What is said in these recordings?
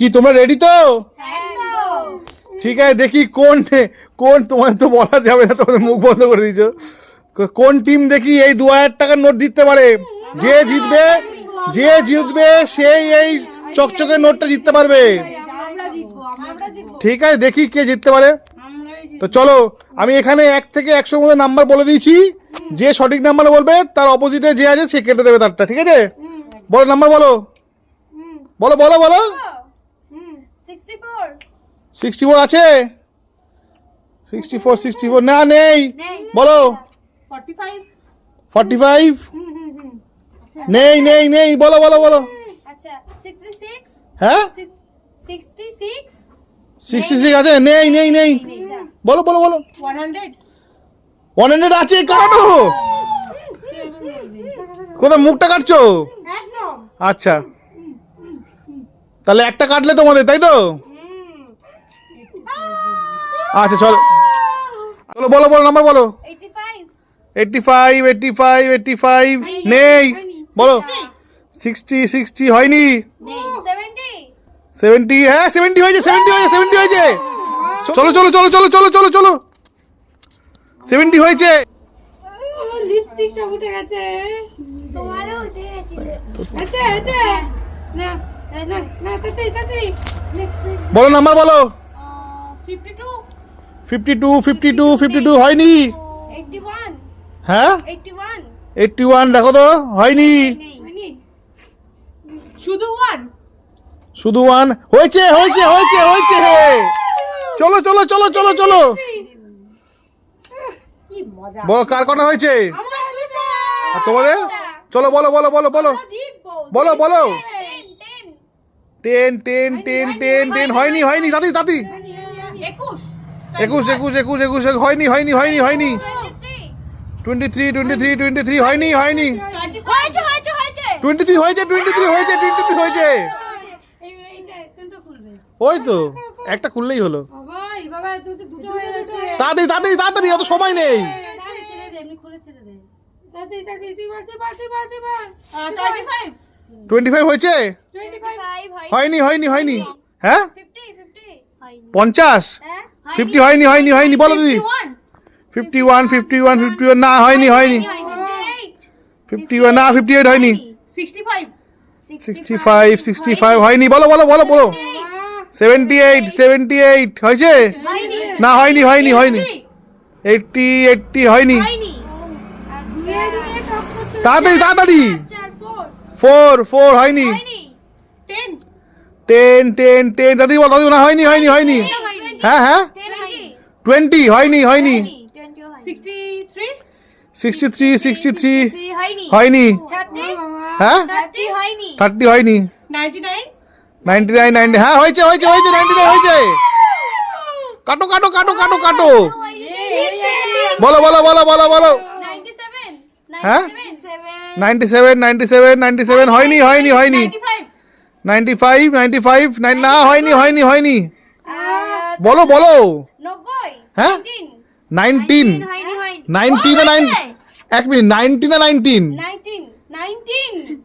কি তোমরা রেডি তো? ঠিক আছে দেখি কোন কোন তোমার তো বলা যাবে না তোমাদের মুখ বন্ধ করে দিয়েছ। কোন টিম দেখি এই দু হাজার টাকার নোট জিততে পারে? যে জিতবে যে জিতবে সেই এই চকচকে নোটটা জিততে পারবে। ঠিক আছে দেখি কে জিততে পারে। তো চলো আমি এখানে এক থেকে একশোর মধ্যে নাম্বার বলে দিয়েছি। যে সঠিক নাম্বার বলবে তার অপোজিটে যে আছে সে কেটে দেবে তারটা ঠিক আছে? বলো নাম্বার বলো। বলো বলো বলো। সিক্সটি ফোর আছে? সিক্সটি ফোর সিক্সটি ফোর না নেই। বলো। ফর্টি ফাইভ ফর্টি ফাইভ নেই নেই নেই। বলো বলো বলো। আচ্ছা হ্যাঁ? সিক্সটি সিক্স আছে? নেই নেই নেই বলো বলো বলো। ওয়ান হান্ড্রেড আছে কাটানো কোথায় মুখটা কাটছো? একদম। আচ্ছা। তাহলে একটা কাটলে তোমাদের তাই তো? আচ্ছা চলো। চলো বলো বলো নাম্বার বলো। Eighty five eighty five eighty five নেই। বলো। সিক্সটি সিক্সটি হয়নি। সেভেন্টি হ্যাঁ সেভেন্টি হয়েছে সেভেন্টি হয়েছে সেভেন্টি হয়েছে। চলো চলো চলো চলো চলো চলো চলো। সেভেন্টি হয়েছে। লিপস্টিকটা উঠে গেছে। তোমারও উঠে গেছে। আছে আছে না। বলো নাম্বার বলো। Fifty two fifty two fifty two হয়নি। হ্যাঁ? এইটটি ওয়ান দেখো তো হয়নি। শুধু ওয়ান শুধু ওয়ান হয়েছে হয়েছে হয়েছে হয়েছে চলো চলো চলো চলো চলো। বলো কার কটা হয়েছে? তোমাদের? চলো বলো বলো বলো বলো। বলো বলো। Ten ten ten ten ten হয়নি হয়নি দাদি দাদি একুশ একুশ একুশ একুশ হয়নি হয়নি হয়নি হয়নি twenty three twenty three twenty three হয়নি হয়নি হয়েছে হয়েছে হয়েছে টোয়েন্টি থ্রি হয়েছে টোয়েন্টি থ্রি হয়েছে টোয়েন্টি থ্রি হয়েছে ওই তো একটা খুললেই হলো হয়ে তাড়াতাড়ি তাড়াতাড়ি তাড়াতাড়ি অত সময় নেই ছেড়ে ছেড়ে দে এমনি খুলে ছেড়ে দে টোয়েন্টি ফাইভ হয়েছে হয়নি। হয়নি হয়নি হ্যাঁ? ফিফটি ফিফটি পঞ্চাশ? হ্যাঁ ফিফটি হয়নি। হয়নি হয়নি বলো দিদি। Fifty one fifty one fifty one না হয়নি হয়নি। ফিফটি ওয়ান না ফিফটি এইট হয়নি। সিক্সটি ফাইভ সিক্সটি ফাইভ হয়নি। বলো বলো বলো বলো। সেভেন্টি এইট সেভেন্টি এইট হয়েছে না হয়নি হয়নি হয়নি। এইটটি এইটটি হয়নি। করছে। তাড়াতাড়ি তাড়াতাড়ি। ফোর ফোর হয়নি। টেন। টেন টেন দাদি বল দাদি না হয়নি হয়নি হয়নি। হ্যাঁ হ্যাঁ। টোয়েন্টি হয়নি হয়নি। Sixty three? সিক্সটি থ্রি হয়নি। হ্যাঁ? থার্টি হয়নি। Ninety nine? নাইনটি হ্যাঁ হয়েছে হয়েছে হয়েছে নাইনটি নাইন হয়েছে। কাটো কাটো কাটো কাটো কাটো। বলো বলো বলো বলো বলো। হ্যাঁ? Seven ninety seven ninety seven ninety seven হয়নি হয়নি হয়নি। Ninety five ninety five nine না হয়নি হয়নি হয়নি। বলো বলো। হ্যাঁ? নাইনটিন। নাইন এক মিনিট নাইনটিন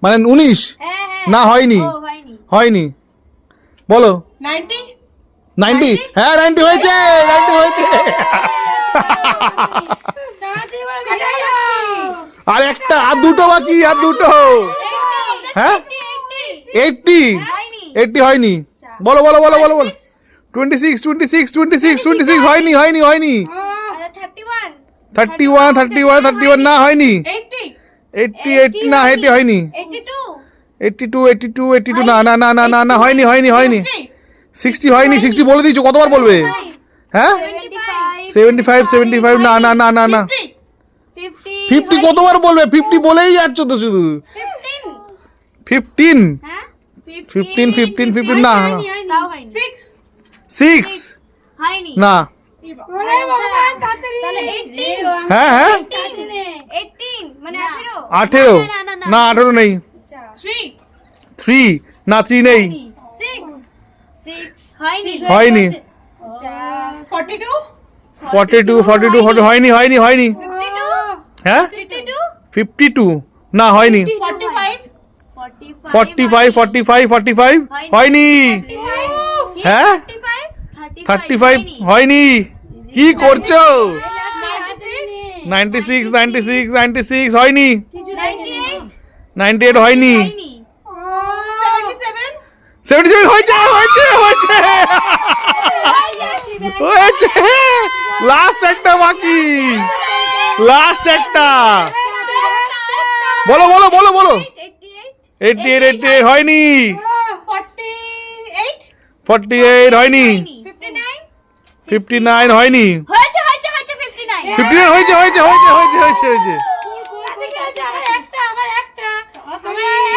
মানে উনিশ। হ্যাঁ হ্যাঁ। না হয়নি। হয়নি। বলো। নাইনটি? নাইনটি। হ্যাঁ নাইনটি হয়েছে নাইনটি হয়েছে। আর একটা, আর দুটো বাকি, আর দুটো। হ্যাঁ? এইটটি এইটটি হয়নি। বলো বলো বলো বলো বলো। Twenty six twenty six twenty six twenty six হয়নি হয়নি হয়নি। Thirty one thirty one thirty one না, হয়নি। এইটটি এইটটি না এইটটি হয়নি। Eighty two eighty two eighty two না না না না না না, হয়নি হয়নি হয়নি। সিক্সটি হয়নি সিক্সটি বলে দিয়েছ, কতবার বলবে? হ্যাঁ? সেভেন্টি ফাইভ সেভেন্টি ফাইভ না না না না না। ফিফটি কতবার বলবে? ফিফটি বলেই যাচ্ছ তো শুধু। ফিফটিন ফিফটিন হ্যাঁ? ফিফটিন ফিফটিন না। সিক্স না। হ্যাঁ হ্যাঁ। মানে আঠেরো? আঠেরো। না, আঠেরো নেই। থ্রি থ্রি না থ্রি নেই। হয়নি। হয়নি। Forty two forty two forty two হয়নি হয়নি হয়নি। হ্যাঁ? ফিফটি টু না হয়নি। Forty five forty five forty five হয়নি। হ্যাঁ? থার্টি ফাইভ হয়নি। কি করছ? Ninety six ninety six ninety six হয়নি। নাইনটি এইট হয়নি সেভেন্টি সেভেন হয়েছে। হয়েছে। হয়েছে। হয়েছে। লাস্ট একটা বাকি। লাস্ট একটা। বলো বলো বলো বলো। এইটটি এইট এইটটি এইট হয়নি। ফর্টি এইট হয়নি। ফিফটি নাইন হয়নি। হয়েছে হয়েছে হয়েছে 59 ফিফটি নাইন হয়েছে হয়েছে হয়েছে হয়েছে হয়েছে হয়েছে।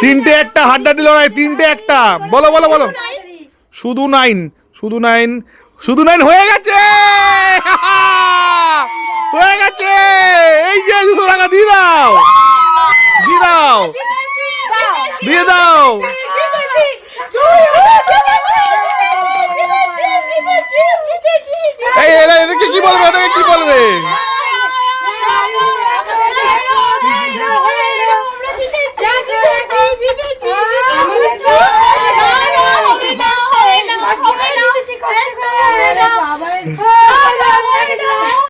তিনটে একটা হাড্ডাটি লড়াই তিনটে একটা। বলো বলো বলো। শুধু নাইন শুধু নাইন শুধু নাইন হয়ে গেছে। হয়ে গেছে। এই যে দুশো টাকা দিয়ে দাও। দিয়ে দাও। দিয়ে দাও। এই, এরা এদেরকে কি বলবে? এদেরকে কি বলবে?